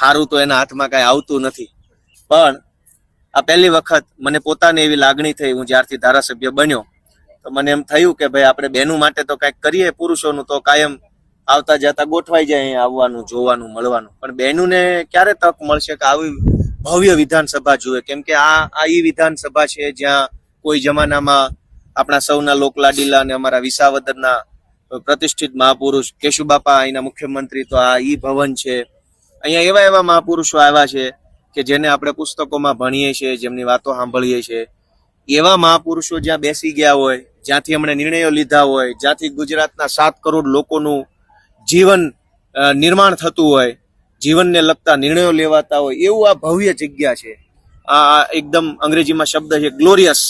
સારું તો એના હાથમાં કાંઈ આવતું નથી. પણ આ પહેલી વખત મને પોતાને એવી લાગણી થઈ, હું જ્યારથી ધારાસભ્ય બન્યો, તો મને એમ થયું કે ભાઈ આપણે બહેનું માટે તો કાંઈક કરીએ પુરુષોનું તો કાયમ આવતા જતા ગોઠવાઈ જાય અહીંયા આવવાનું, જોવાનું, મળવાનું. પણ બહેનોને ક્યારે તક મળશે કે આવી ભવ્ય વિધાનસભા જુએ? કેમ કે આ આ ઈ વિધાનસભા છે જ્યાં કોઈ જમાનામાં આપણા સૌના લોકલાડીલા અને અમારા વિસાવદરના પ્રતિષ્ઠિત મહાપુરુષ કેશુબાપા અહીંના મુખ્યમંત્રી તો આ ઈ ભવન છે. અહીંયા એવા એવા મહાપુરુષો આવ્યા છે કે જેને આપણે પુસ્તકોમાં ભણીએ છીએ, જેમની વાતો સાંભળીએ છીએ. એવા મહાપુરુષો જ્યાં બેસી ગયા હોય, જ્યાંથી એમણે નિર્ણયો લીધા હોય, જ્યાંથી ગુજરાતના સાત કરોડ લોકોનું જીવન નિર્માણ થતું હોય, જીવનને લગતા નિર્ણયો લેવાતા હોય, એવું આ ભવ્ય જગ્યા છે. આ એકદમ અંગ્રેજીમાં શબ્દ છે ગ્લોરિયસ.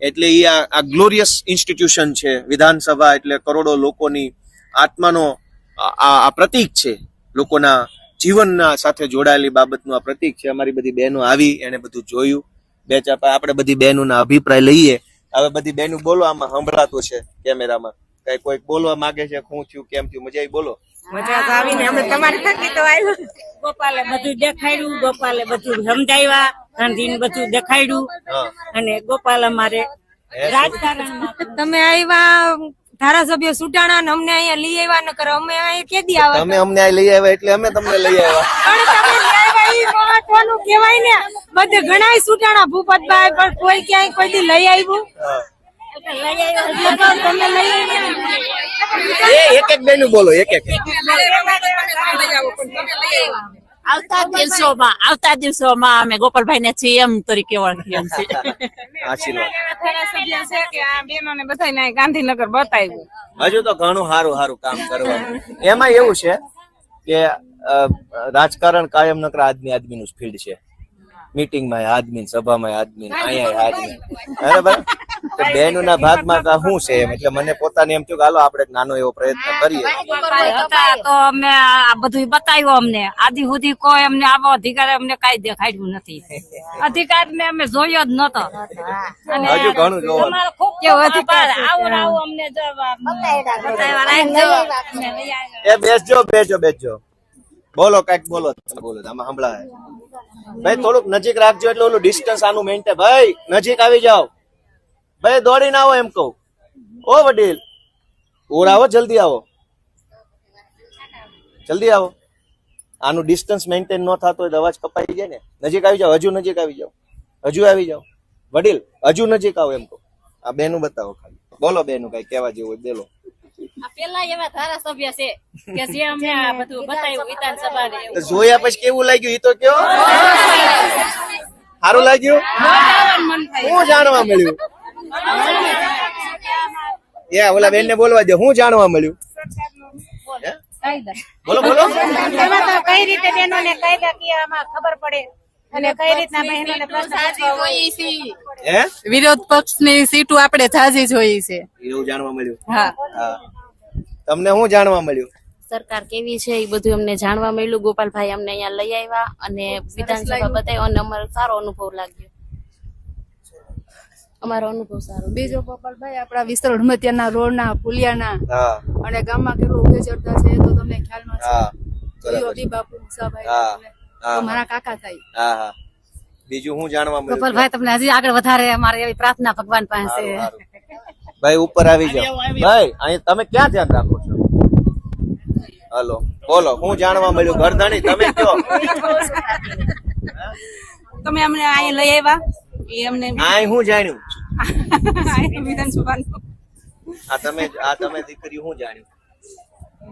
એટલે એ આ ગ્લોરિયસ ઇન્સ્ટિટ્યુશન છે. વિધાનસભા એટલે કરોડો લોકોની આત્માનો આ પ્રતીક છે લોકોના જીવનના સાથે જોડાયેલી બાબતનું આ પ્રતીક છે. અમારી બધી બહેનો આવી એને બધું જોયું. બે ચાર પા- આપણે બધી બહેનોના અભિપ્રાય લઈએ. હવે બધી બહેનો બોલો આમાં સંભળાતું છે કેમેરામાં. કઈ કોઈક બોલવા માંગે છે શું થયું કેમ થયું મજા આવી? બોલો. મજા તો આવીને અમે તમારી થકી તો આવ્યું. ગોપાલે બધું દેખાડ્યું ગોપાલે બધું સમજાવ્યા ગાંધીને બધું દેખાડ્યું. અને ગોપાલ અમારે રાજકારણમાં તમે આવ્યા ધારાસભ્ય સુટાણા ને અમને અહીંયા લઈ આવ્યા ન કરો અમે અહીંયા કેદી આવા તમે અમને અહીં લઈ આવ્યા એટલે અમે તમને લઈ આવ્યા. પણ તમે લઈ આવ્યા ઈ મહત્વનું કહેવાય ને. બધે ઘણાય સુટાણા ભૂપતભાઈ પણ કોઈ ક્યાંય કોઈ દી લઈ આવ્યું. આવ્યા એક એક બેનું બોલો એક એક. આવતા દિવસોમાં આવતા દિવસોમાં અમે ગોપાલભાઈ ને સીએમ તરીકે ઓળખીએ છીએ. આશીર્વાદ. ધારાસભ્ય છે કે આ બેનોને બધાને ગાંધીનગર બતાવ્યું. હજુ તો ઘણું સારું સારું કામ કરવાનું. એમાં એવું છે કે રાજકારણ કાયમ નકર આદમી આદમીનું નું ફિલ્ડ છે. મીટિંગમાં આદમી સભામાં આદમી અહીંયા આદમી બરાબર? તો બહેનોના ભાગમાં તો શું છે? એટલે મને પોતાને એમ થયું કે હાલો આપણે નાનો એવો પ્રયત્ન કરીએ. તો અમે આ બધું બતાવ્યું અમને. આદિ સુધી કોઈ અમને આવો અધિકાર અમને કઈ દેખાડ્યું નથી. અધિકાર ને અમે જોયો જ નતો હજુ ઘણું જોવાનું ખૂબ. આવો આવો અમને. એ બેસજો બેસજો બેસજો. બોલો કંઈક બોલો બોલો આમાં સંભળાય. ભાઈ થોડુંક નજીક રાખજો એટલે ઓલું ડિસ્ટન્સ આનું મેન્ટેન ભાઈ નજીક આવી જાઓ. ભાઈ દોડીને આવો એમ કહું. ઓ વડીલ ઓર આવો જલ્દી આવો. જલ્દી આવો. આનું ડિસ્ટન્સ મેન્ટેન ન થતો હોય તો અવાજ કપાઈ જાય ને. નજીક આવી જાઓ હજુ નજીક આવી જાઓ. હજુ આવી જાઓ. વડીલ હજુ નજીક આવો એમ કહો. આ બેનું બતાવો ખાલી. બોલો બેનું કઈ કહેવા જેવું હોય બોલો. પેલા એવા ધારાસભ્ય છે કે જે અમને આ બધું બતાવ્યું વિધાનસભા ને એવું. તો જોયા પછી કેવું લાગ્યું? એ તો કયો? સારું લાગ્યું? શું જાણવા મળ્યું? એ ઓલા બેન ને બોલવા દે હું જાણવા મળ્યું? બોલો બોલો. કઈ રીતે બહેનોને કાયદાકીયમાં ખબર પડે? અને કઈ રીતના બહેનોને. હે? વિરોધ પક્ષની સીટો આપણે ઝાઝી જોઈ છે. એવું જાણવા મળ્યું? હા. હા. તમને શું જાણવા મળ્યું? સરકાર કેવી છે એ બધું અમને જાણવા મળ્યું. ગોપાલભાઈ અમને અહીંયા લઈ આવ્યા અને વિધાનસભા બતાવ્યો અને અમારો સારો અનુભવ લાગ્યો. અમારો અનુભવ સારો. બીજો ગોપાલભાઈ આપણા વિસ્તાર હડમતિયાના રોડના પુલિયાના હા. અને ગામમાં કેટલું ઉભે ચડતા છે તો તમને ખ્યાલમાં છે. બાપુ મુસાભાઈ મારા કાકા થાય. હા હા. બીજું હું જાણવા મળ્યું ગોપાલભાઈ તમને હજી આગળ વધારે અમારે એવી પ્રાર્થના ભગવાન પાસે. ભાઈ ઉપર આવી જાઓ. ભાઈ અહીં તમે ક્યાં ધ્યાન રાખો છો? હલો બોલો હું જાણવા મળ્યું? ઘરધણી તમે કયો? તમે અમને અહીંયા લઈ આવ્યા? એ અમને આ હું જાણ્યું? વિધાનસભાનું આ તમે આ તમે દીકરી હું જાણ્યું?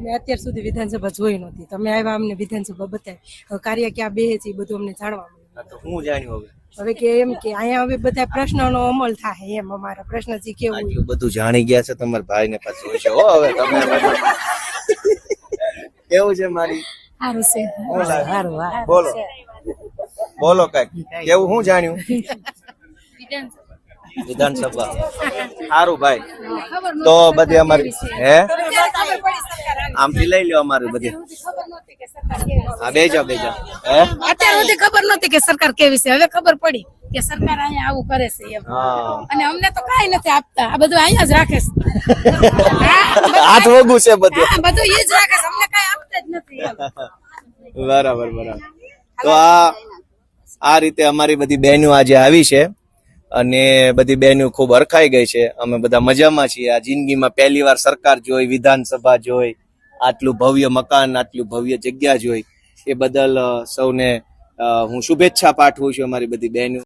મેં અત્યાર સુધી વિધાનસભા જોઈ નહોતી. તમે આવ્યા અમને વિધાનસભા બતાવી. કાર્ય ક્યાં બે છે એ બધું અમને જાણવા મળ્યું. હું જાણ્યું હવે. હવે કે એમ કે અહીંયા હવે બધા પ્રશ્નોનો અમલ થાય એમ અમારા પ્રશ્ન જે કેવું બધું જાણી ગયા છે તમારા ભાઈ ને પાછું હશે. હો હવે તમે કેવું છે મારી? સારું છે. સારું બોલો. બોલો કંઈક. કેવું હું જાણ્યું? વિધાનસભા. સારું ભાઈ. તો બધી અમારી હે? આમથી લઈ લ્યો અમારું બધી. હા બેજો બેજો. હે? અત્યાર સુધી ખબર નહોતી કે સરકાર કેવી છે. હવે ખબર પડી કે સરકાર અહીંયા આવું કરે છે એમ. અને અમને તો કઈ નથી આપતા. આ બધું અહીંયા જ રાખે છે. હાથ વગું છે બધું. બધું એ જ રાખે છે. અમને કાંઈ આપતા જ નથી બરાબર બરાબર. તો આ આ રીતે અમારી બધી બહેનો આજે આવી છે. અને બધી બહેનો ખૂબ હરખાઈ ગઈ છે. અમે બધા મજામાં છીએ. આ જિંદગીમાં પહેલી વાર સરકાર જોઈ, વિધાનસભા જોઈ, આટલું ભવ્ય મકાન, આટલું ભવ્ય જગ્યા જોઈ. એ બદલ સૌને હું શુભેચ્છા પાઠવું છું અમારી બધી બહેનો